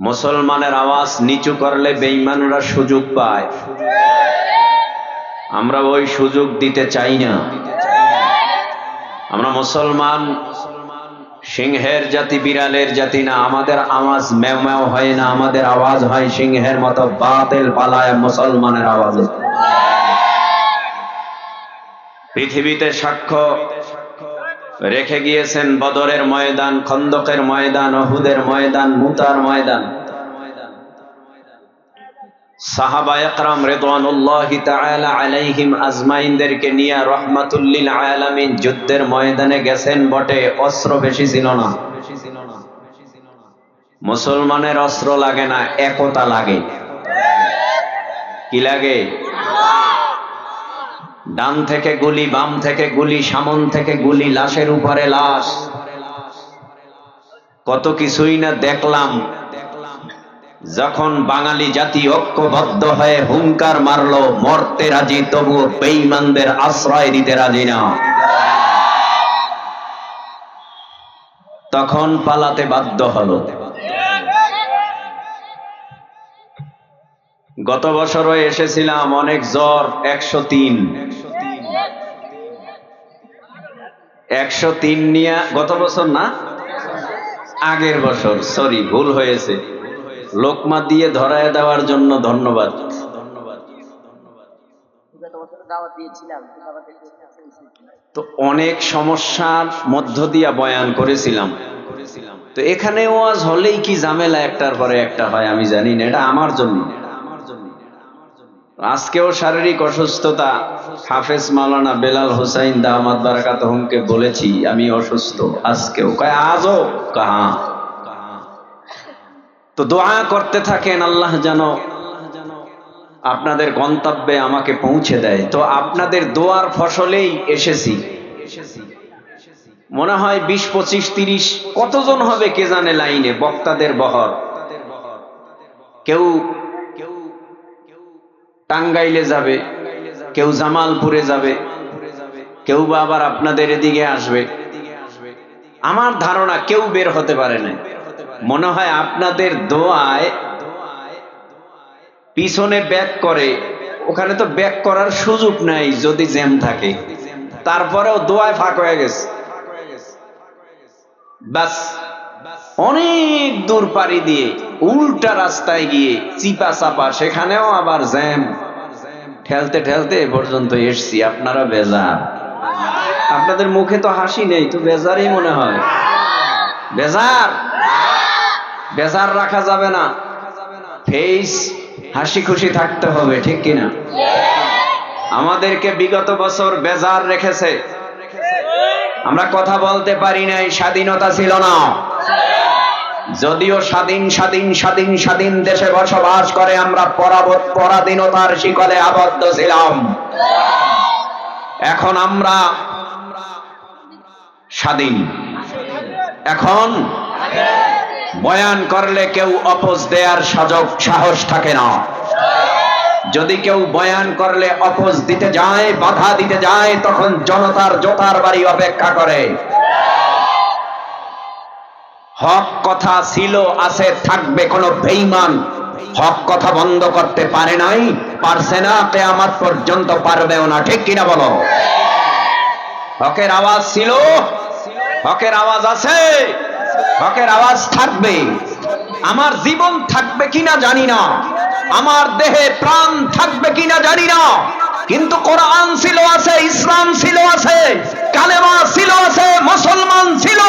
মুসলমানের আওয়াজ নিচু করলে বেঈমানরা সুযোগ পায়। আমরা ওই সুযোগ দিতে চাই না। আমরা মুসলমান, সিংহের জাতি, বিড়ালের জাতি না। আমাদের আওয়াজ ম্যাও ম্যাও হয় না, আমাদের আওয়াজ হয় সিংহের মতো বাতেল পালায় মুসলমানের আওয়াজ। পৃথিবীতে সাক্ষ্য রেখে গিয়েছেন বদরের ময়দান, খন্দকের ময়দান অহুদের ময়দান, মুতার ময়দান। যুদ্ধের ময়দানে গেছেন বটে, অস্ত্র মুসলমানের অস্ত্র লাগে না, একতা লাগে। কি লাগে? ডান থেকে গুলি, বাম থেকে গুলি, সামন থেকে গুলি, লাশের উপরে লাশ। কত কিছুই না দেখলাম। যখন বাঙালি জাতি ঐক্যবদ্ধ হয়ে হুঙ্কার মারলো, মরতে রাজি, তবু বেঈমানদের আশ্রয় দিতে রাজি না। তখন পালাতে বাধ্য হলো। গত বছরও এসেছিলাম অনেক জ্বর, একশো তিন। একশো তিন নিয়ে গত বছর না? আগের বছর, সরি, ভুল হয়েছে। লোকমা দিয়ে ধরায় দেওয়ার জন্য ধন্যবাদ। তো অনেক সমস্যার মধ্য দিয়া বয়ান করেছিলাম। তো এখানে ওয়াজ হলেই কি ঝামেলা একটার পরে একটা হয় আমি জানি না, এটা আমার জন্য। আজকেও শারীরিক অসুস্থতা। হাফেজ মাওলানা বেলাল হোসাইন দামাদ বারাকাত হুমকে বলেছি, আমি অসুস্থ আজকেও। কয়, আজও? কাহা তো দোয়া করতে থাকেন, আল্লাহ যেন আপনাদের গন্তব্যে আমাকে পৌঁছে দেয়। তো আপনাদের দোয়ার ফসলেই এসেছি। মনে হয় বিশ, পঁচিশ, তিরিশ, কতজন হবে কে জানে লাইনে, বক্তাদের বহর। কেউ টাঙ্গাইলে যাবে, কেউ জামালপুরে যাবে, কেউ বা আবার আপনাদের এদিকে আসবে। আমার ধারণা কেউ বের হতে পারে না। মনে হয় আপনাদের দোয়ায় পিছনে ব্যাক করে, ওখানে তো ব্যাক করার সুযোগ নাই যদি জ্যাম থাকে। তারপরেও দোয়ায় ফাঁক হয়ে গেছে। বাস, অনেক দূর পাড়ি দিয়ে উল্টা রাস্তায় গিয়ে চিপা চাপা সেখানেও আবার জ্যাম। ঠেলতে ঠেলতে এ পর্যন্ত এসছি আপনারা বেজার। আপনাদের মুখে তো হাসি নেই, তো বেজারই মনে হয়। বেজার! বেজার রাখা যাবে না। ফেস হাসি খুশি থাকতে হবে, ঠিক কিনা? আমাদেরকে বিগত বছর বেজার রেখেছে। আমরা কথা বলতে পারি নাই, স্বাধীনতা ছিল না। যদিও স্বাধীন স্বাধীন স্বাধীন স্বাধীন দেশে বসবাস করে, আমরা পরাধীনতার শিকলে আবদ্ধ ছিলাম। এখন আমরা স্বাধীন। এখন বয়ান করলে কেউ অপোজ দেয়ার সাজক সাহস থাকে না। যদি কেউ বয়ান করলে অপোজ দিতে যায়, বাধা দিতে যায়, তখন জনতার জোতার বাড়ি অপেক্ষা করে। হক কথা ছিল, আছে, থাকবে কোন বেঈমান। হক কথা বন্ধ করতে পারে নাই, পারছে না, কেয়ামত পর্যন্ত পারবেও না। ঠিক কিনা বলো? হকের আওয়াজ ছিল, হকের আওয়াজ আছে, হকের আওয়াজ থাকবে। আমার জীবন থাকবে কিনা জানি না, আমার দেহে প্রাণ থাকবে কিনা জানি না, কিন্তু কোরআন ছিল, আছে, ইসলাম ছিল, আছে, কালেমা ছিল, আছে, মুসলমান ছিল